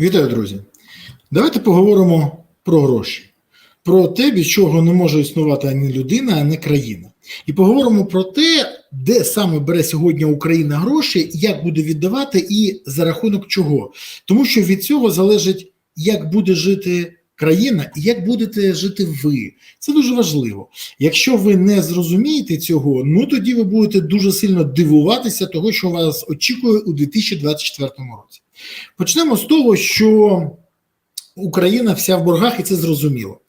Вітаю, друзі. Давайте поговоримо про гроші, про те, від чого не може існувати ані людина, ані країна. І поговоримо про те, де саме бере сьогодні Україна гроші, як буде віддавати і за рахунок чого. Тому що від цього залежить, як буде жити країна і як будете жити ви. Це дуже важливо. Якщо ви не зрозумієте цього, ну тоді ви будете дуже сильно дивуватися того, що вас очікує у 2024 році. Почнемо з того, що Україна вся в боргах, і це зрозуміло.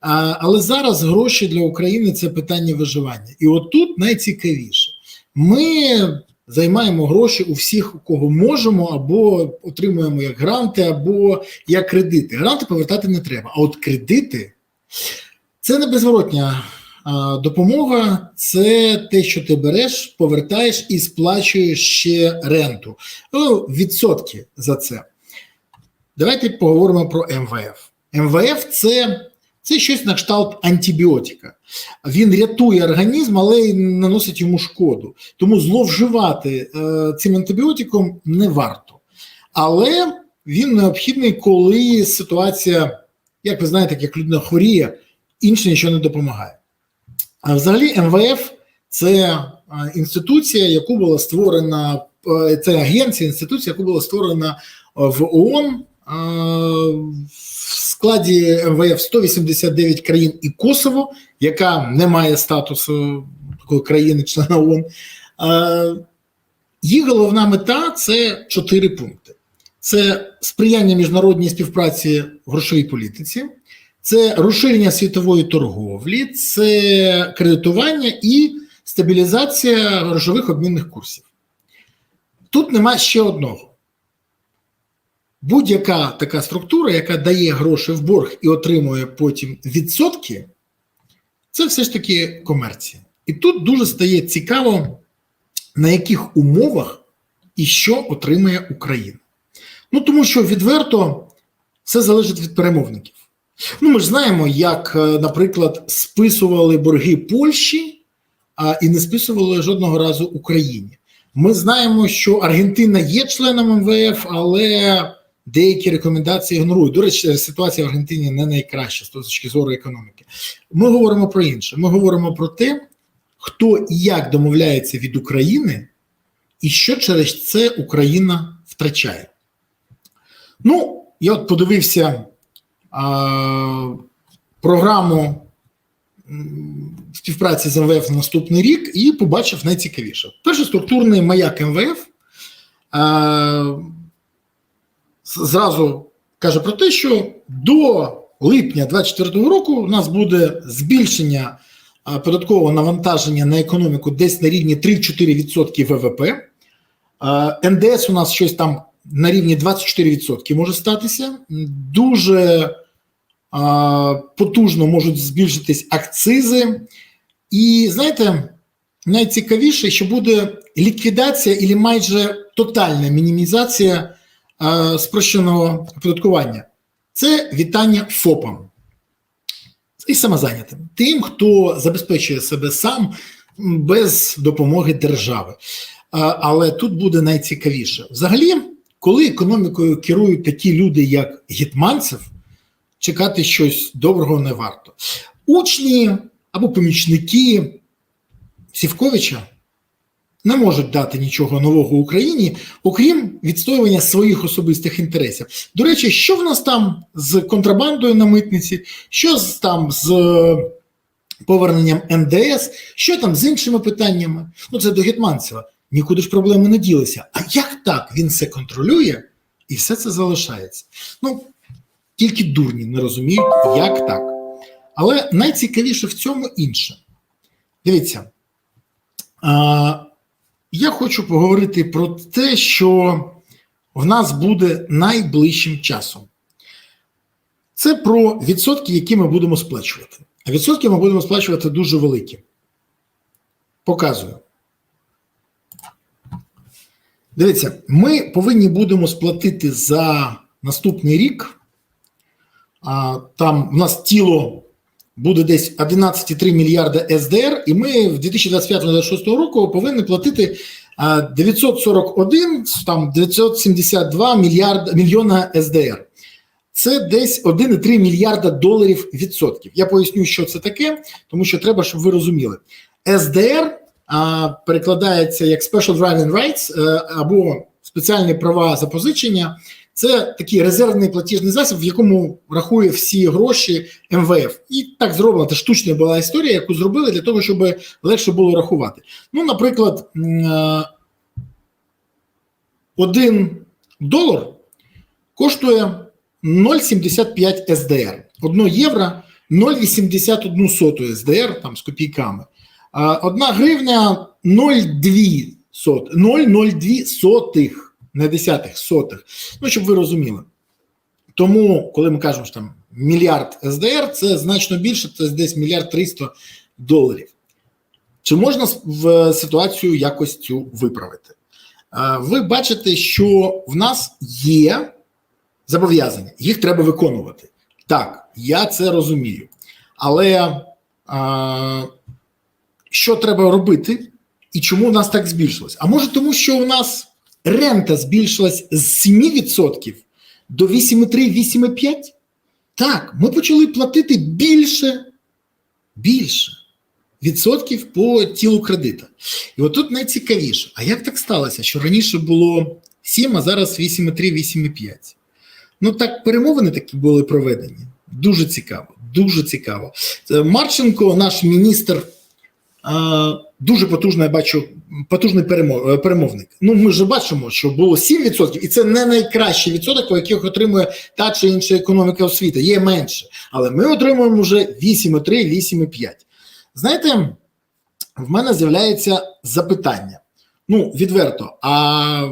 А, Але зараз гроші для України це питання виживання. І от тут найцікавіше. Ми займаємо гроші у всіх, у кого можемо, або отримуємо як гранти, або як кредити. Гранти повертати не треба. А от кредити це не безворотня допомога, це те, що ти береш, повертаєш і сплачуєш ще ренту. Ну, відсотки за це. Давайте поговоримо про МВФ. МВФ це, це щось на кшталт антибіотика. Він рятує організм, але й наносить йому шкоду. Тому зловживати е, цим антибіотиком не варто. Але він необхідний, коли ситуація, як ви знаєте, як людина хворіє, інше нічого не допомагає. А взагалі, МВФ це е, інституція, яку була створена, е, це агенція, інституція, яку була створена в ООН в складі МВФ 189 країн і Косово, яка не має статусу такої країни-члена ООН. Її головна мета це чотири пункти: це сприяння міжнародній співпраці в грошовій політиці, це розширення світової торговлі, це кредитування і стабілізація грошових обмінних курсів. Тут нема ще одного. Будь-яка така структура, яка дає гроші в борг і отримує потім відсотки, це все ж таки комерція. І тут дуже стає цікаво, на яких умовах і що отримує Україна. Ну тому що відверто все залежить від перемовників. Ну, ми ж знаємо, як, наприклад, списували борги Польщі, а і не списували жодного разу Україні. Ми знаємо, що Аргентина є членом МВФ, але деякі рекомендації ігнорують. До речі, ситуація в Аргентині не найкраща з точки зору економіки. Ми говоримо про інше. Ми говоримо про те, хто і як домовляється від України, і що через це Україна втрачає. Ну, я от подивився програму співпраці з МВФ на наступний рік і побачив найцікавіше. Перший структурний маяк МВФ. Зразу каже про те, що до липня 2024 року у нас буде збільшення податкового навантаження на економіку десь на рівні 3-4% ВВП. НДС у нас щось там на рівні 24% може статися. Дуже потужно можуть збільшитись акцизи. І знаєте, найцікавіше, що буде ліквідація і майже тотальна мінімізація спрощеного оподаткування це вітання ФОПам і самозайнятим. Тим, хто забезпечує себе сам без допомоги держави. Але тут буде найцікавіше. Взагалі, коли економікою керують такі люди, як Гетманцев, чекати щось доброго не варто. Учні або помічники Сівковича не можуть дати нічого нового Україні, окрім відстоювання своїх особистих інтересів. До речі, що в нас там з контрабандою на митниці, що там з поверненням НДС, що там з іншими питаннями? Ну це до Гетманцева. Нікуди ж проблеми не ділися. А як так він все контролює і все це залишається? Ну тільки дурні не розуміють, як так. Але найцікавіше в цьому інше. Дивіться. А, я хочу поговорити про те, що в нас буде найближчим часом. Це про відсотки, які ми будемо сплачувати. А відсотки ми будемо сплачувати дуже великі. Показую. Дивіться, ми повинні будемо сплатити за наступний рік. А, Там у нас тіло буде десь 11,3 мільярда СДР, і ми в 2025-2026 року повинні платити а 941, там 972 мільярд, мільйона СДР. Це десь 1,3 мільярда доларів відсотків. Я поясню, що це таке, тому що треба, щоб ви розуміли. СДР перекладається як Special Driving Rights е, або спеціальні права запозичення. Це такий резервний платіжний засіб, в якому рахує всі гроші МВФ. І так зроблена це штучна була історія, яку зробили для того, щоб легше було рахувати. Ну, наприклад, е, один долар коштує 0,75 СДР. 1 євро 0,81 соту СДР там з копійками. А одна гривня 0,2 сот, 0,02 сотих, не десятих, сотих. Ну, щоб ви розуміли. Тому, коли ми кажемо, що там мільярд СДР, це значно більше, це десь мільярд 300 доларів. Чи можна в ситуацію якось цю виправити? Ви бачите, що в нас є зобов'язання, їх треба виконувати. Так, я це розумію. Але що треба робити і чому в нас так збільшилось? А може, тому що у нас рента збільшилась з 7% до 8,3-8,5? Так, ми почали платити більше, більше відсотків по тілу кредита. І от тут найцікавіше, а як так сталося, що раніше було 7, а зараз 8,3-8,5? Ну так перемовини такі були проведені. Дуже цікаво, дуже цікаво. Марченко, наш міністр, дуже потужний, я бачу, потужний перемо- е, перемовник. Ну, ми ж бачимо, що було 7%, і це не найкращий відсоток, по яких отримує та чи інша економіка освіти. Є менше. Але ми отримуємо вже 8,3, 8,5. Знаєте, в мене з'являється запитання. Ну, відверто, а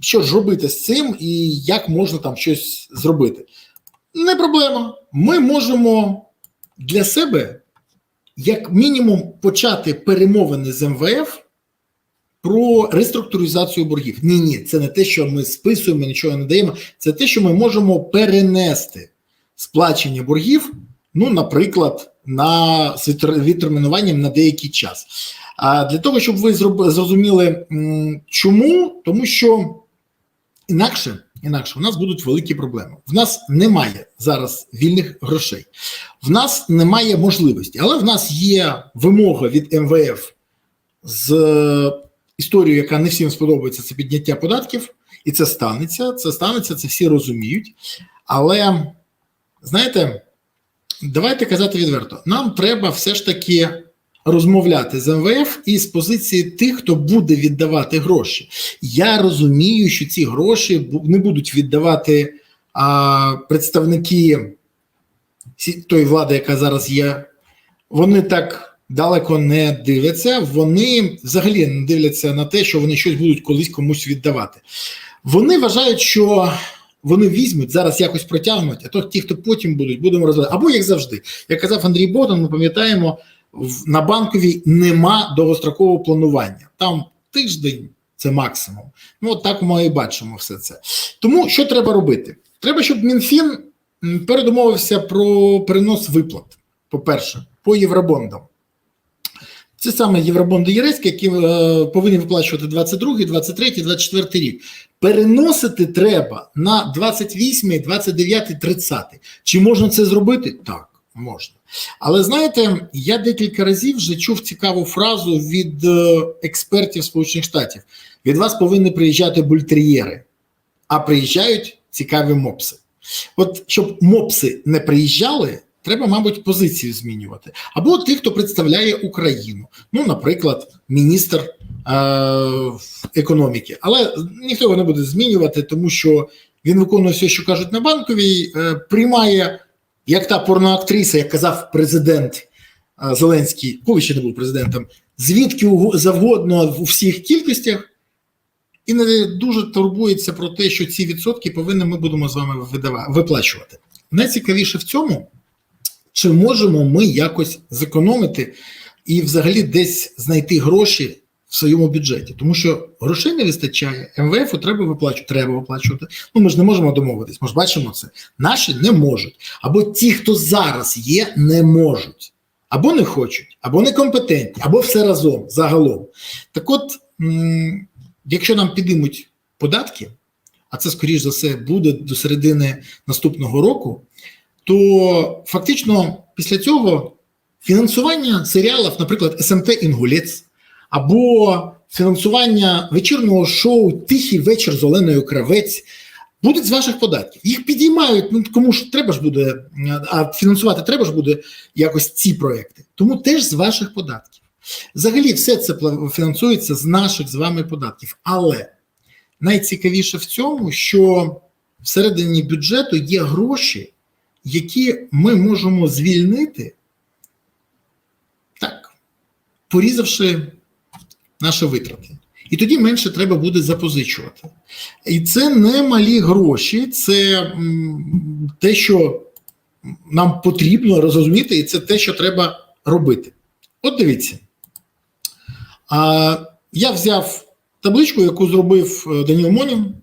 що ж робити з цим і як можна там щось зробити? Не проблема. Ми можемо для себе, як мінімум, почати перемовини з МВФ про реструктуризацію боргів. Ні, ні, це не те, що ми списуємо, нічого не даємо. Це те, що ми можемо перенести сплачення боргів, ну, наприклад, на відтермінуванням на деякий час. А для того, щоб ви зрозуміли, чому, тому що інакше, інакше у нас будуть великі проблеми. В нас немає зараз вільних грошей, в нас немає можливості, але в нас є вимога від МВФ з е, історією, яка не всім сподобається, це підняття податків, і це станеться. Це станеться, це всі розуміють. Але знаєте, давайте казати відверто: нам треба все ж таки розмовляти з МВФ і з позиції тих, хто буде віддавати гроші. Я розумію, що ці гроші не будуть віддавати а, представники тої влади, яка зараз є. Вони так далеко не дивляться. Вони взагалі не дивляться на те, що вони щось будуть колись комусь віддавати. Вони вважають, що вони візьмуть зараз якось протягнуть, а то ті, хто потім будуть, будемо розвивати. Або як завжди, як казав Андрій Богдан, ми пам'ятаємо, на банковій нема довгострокового планування. Там тиждень це максимум. Ну, от так ми і бачимо все це. Тому що треба робити? Треба, щоб МінФін передумовився про перенос виплат. По-перше, по євробондам. Це саме євробонди єрецькі, які е, повинні виплачувати 22, 23, 24 рік. Переносити треба на 28, 29, 30. Чи можна це зробити? Так, можна. Але знаєте, я декілька разів вже чув цікаву фразу від е, експертів Сполучених Штатів: від вас повинні приїжджати бультер'єри, а приїжджають цікаві мопси. От щоб мопси не приїжджали, треба, мабуть, позицію змінювати. Або тих, хто представляє Україну. Ну, наприклад, міністр е- економіки. Але ніхто його не буде змінювати, тому що він виконує все, що кажуть на банковій, е- приймає як та порноактриса, як казав президент е, Зеленський, коли ще не був президентом, звідки завгодно у всіх кількостях, і не дуже турбується про те, що ці відсотки повинні ми будемо з вами виплачувати. Найцікавіше в цьому, чи можемо ми якось зекономити і взагалі десь знайти гроші в своєму бюджеті, тому що грошей не вистачає. МВФ треба виплачувати, треба виплачувати. Ну ми ж не можемо домовитись. Ми ж бачимо це. Наші не можуть. Або ті, хто зараз є, не можуть, або не хочуть, або некомпетентні, або все разом загалом. Так от якщо нам підіймуть податки, а це, скоріш за все, буде до середини наступного року, то фактично після цього фінансування серіалів, наприклад, СМТ Інгулець або фінансування вечірнього шоу Тихий вечір з Оленою Кравець будуть з ваших податків. Їх підіймають, ну кому ж треба ж буде, а фінансувати треба ж буде якось ці проекти. Тому теж з ваших податків. Взагалі, все це фінансується з наших з вами податків. Але найцікавіше в цьому, що всередині бюджету є гроші, які ми можемо звільнити, так, порізавши наші витрати. І тоді менше треба буде запозичувати. І це не малі гроші, це те, що нам потрібно розуміти, і це те, що треба робити. От дивіться. Я взяв табличку, яку зробив е, Даніл Монін,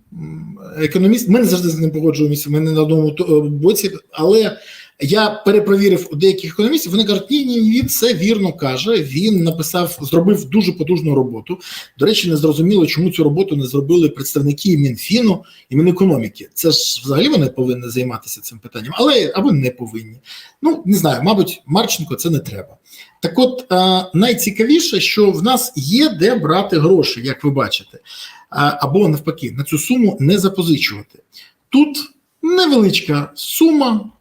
економіст. Ми не завжди з ним погоджуємося, ми не на одному то- боці, але я перепровірив у деяких економістів. Вони кажуть, ні, ні, він все вірно каже. Він написав, зробив дуже потужну роботу. До речі, не зрозуміло, чому цю роботу не зробили представники Мінфіну і Мінекономіки. Це ж взагалі вони повинні займатися цим питанням, але або не повинні. Ну не знаю, мабуть, Марченко це не треба. Так, от е, найцікавіше, що в нас є де брати гроші, як ви бачите, Е, або навпаки, на цю суму не запозичувати. Тут невеличка сума,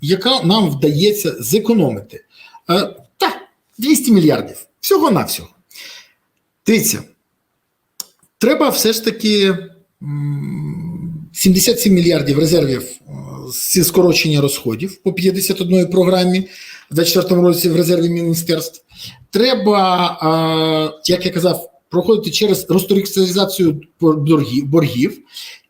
яка нам вдається зекономити. Е, Та 200 мільярдів. Всього-навсього. Дивіться, треба все ж таки 77 мільярдів резервів е, зі скорочення розходів по 51 програмі в 2024 році в резерві міністерств. Треба, е, як я казав, проходити через реструктуризацію боргів, боргів,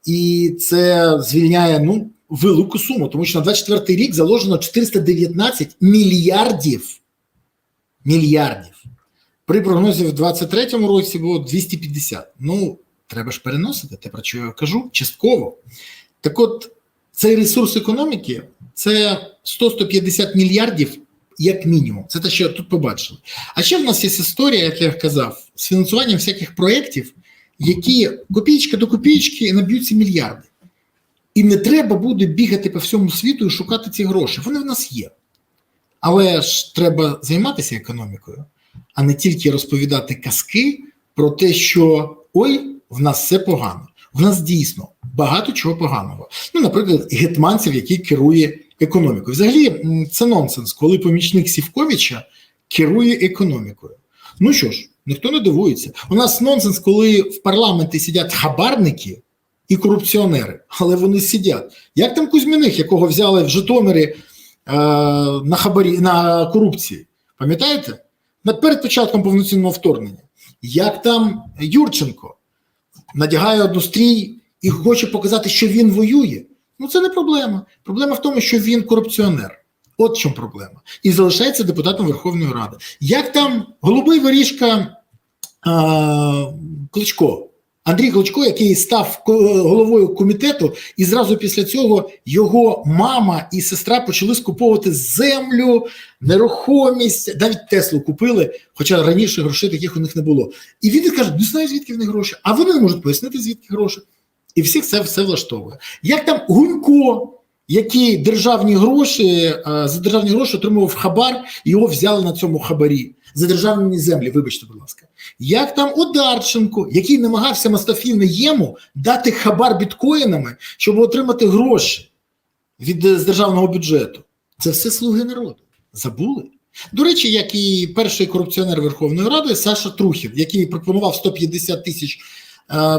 і це звільняє ну, велику суму, тому що на 24 рік заложено 419 мільярдів. Мільярдів. При прогнозі в 23 році було 250. Ну, треба ж переносити, те, про що я кажу, частково. Так от, цей ресурс економіки це 100-150 мільярдів як мінімум. Це те, що тут побачили. А ще в нас є історія, як я казав, з фінансуванням всяких проєктів, які копійка до копійки наб'ються мільярди. І не треба буде бігати по всьому світу і шукати ці гроші. Вони в нас є. Але ж треба займатися економікою, а не тільки розповідати казки про те, що ой, в нас все погано. В нас дійсно багато чого поганого. Ну, наприклад, гетманців, який керує економікою. Взагалі, це нонсенс, коли помічник Сівковича керує економікою. Ну що ж, ніхто не дивується. У нас нонсенс, коли в парламенті сидять хабарники і корупціонери, але вони сидять. Як там Кузьміних, якого взяли в Житомирі е, на хабарі на корупції? Пам'ятаєте? Перед початком повноцінного вторгнення. Як там Юрченко надягає однострій і хоче показати, що він воює. Ну це не проблема. Проблема в тому, що він корупціонер. От в чому проблема. І залишається депутатом Верховної Ради. Як там голубий воріжка а, Кличко, Андрій Клочко, який став головою комітету, і зразу після цього його мама і сестра почали скуповувати землю, нерухомість, навіть Теслу купили, хоча раніше грошей таких у них не було. І він каже: не знаю, звідки в них гроші, а вони не можуть пояснити, звідки гроші. І всіх це все влаштовує. Як там Гунько, який державні гроші е, за державні гроші отримував хабар, його взяли на цьому хабарі за державні землі. Вибачте, будь ласка, як там Одарченко, який намагався Мастафі Наєму дати хабар біткоїнами, щоб отримати гроші від е, з державного бюджету. Це все слуги народу. Забули. До речі, як і перший корупціонер Верховної Ради Саша Трухін, який пропонував 150 тисяч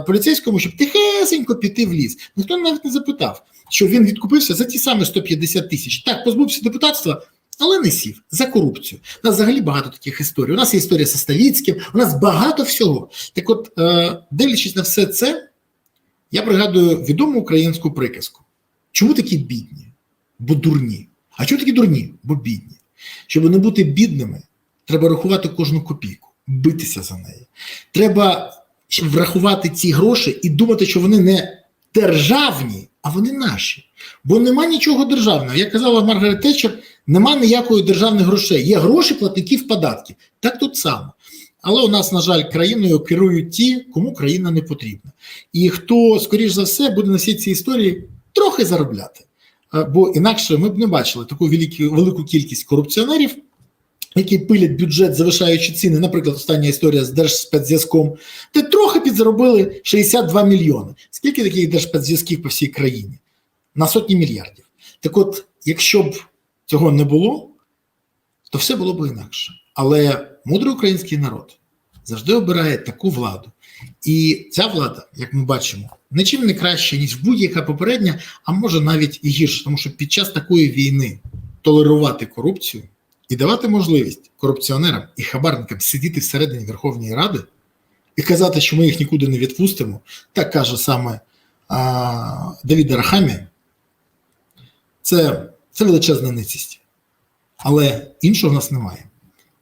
поліцейському, щоб тихесенько піти в ліс. Ніхто навіть не запитав, що він відкупився за ті самі 150 тисяч. Так, позбувся депутатства, але не сів за корупцію. У нас взагалі багато таких історій. У нас є історія зі Ставіцьким, у нас багато всього. Так от, е, дивлячись на все це, я пригадую відому українську приказку. Чому такі бідні? Бо дурні. А чому такі дурні? Бо бідні. Щоб не бути бідними, треба рахувати кожну копійку, битися за неї. Треба врахувати ці гроші і думати, що вони не державні, а вони наші. Бо нема нічого державного. Як казала Маргарет Тетчер, нема ніякої державних грошей. Є гроші платників податків. Так тут само. Але у нас, на жаль, країною керують ті, кому країна не потрібна. І хто, скоріш за все, буде на всій цій історії трохи заробляти. Е, Бо інакше ми б не бачили таку велику кількість корупціонерів, які пилять бюджет, завишаючи ціни. Наприклад, остання історія з Держспецзв'язком, де трохи підзаробили 62 мільйони. Скільки таких держспецзв'язків по всій країні? На сотні мільярдів. Так от, якщо б цього не було, то все було б інакше. Але мудрий український народ завжди обирає таку владу. І ця влада, як ми бачимо, нічим не краще, ніж будь-яка попередня, а може навіть і гірше, тому що під час такої війни толерувати корупцію і давати можливість корупціонерам і хабарникам сидіти всередині Верховної Ради і казати, що ми їх нікуди не відпустимо, так каже саме а, Давід Арахамі, це, це величезна ницість. Але іншого в нас немає.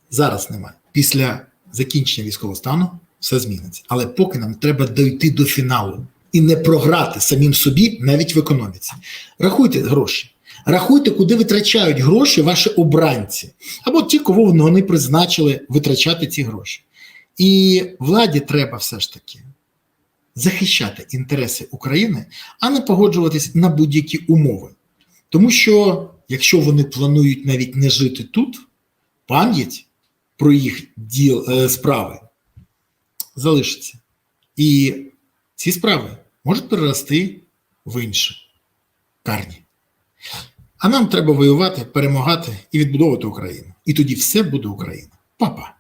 Зараз немає. Після закінчення військового стану все зміниться. Але поки нам треба дойти до фіналу і не програти самим собі навіть в економіці. Рахуйте гроші. Рахуйте, куди витрачають гроші ваші обранці, або ті, кого вони призначили витрачати ці гроші. І владі треба все ж таки захищати інтереси України, а не погоджуватись на будь-які умови. Тому що якщо вони планують навіть не жити тут, пам'ять про їх діл е, справи залишиться. І ці справи можуть перерости в інші карні. А нам треба воювати, перемагати і відбудовувати Україну. І тоді все буде Україна. Папа.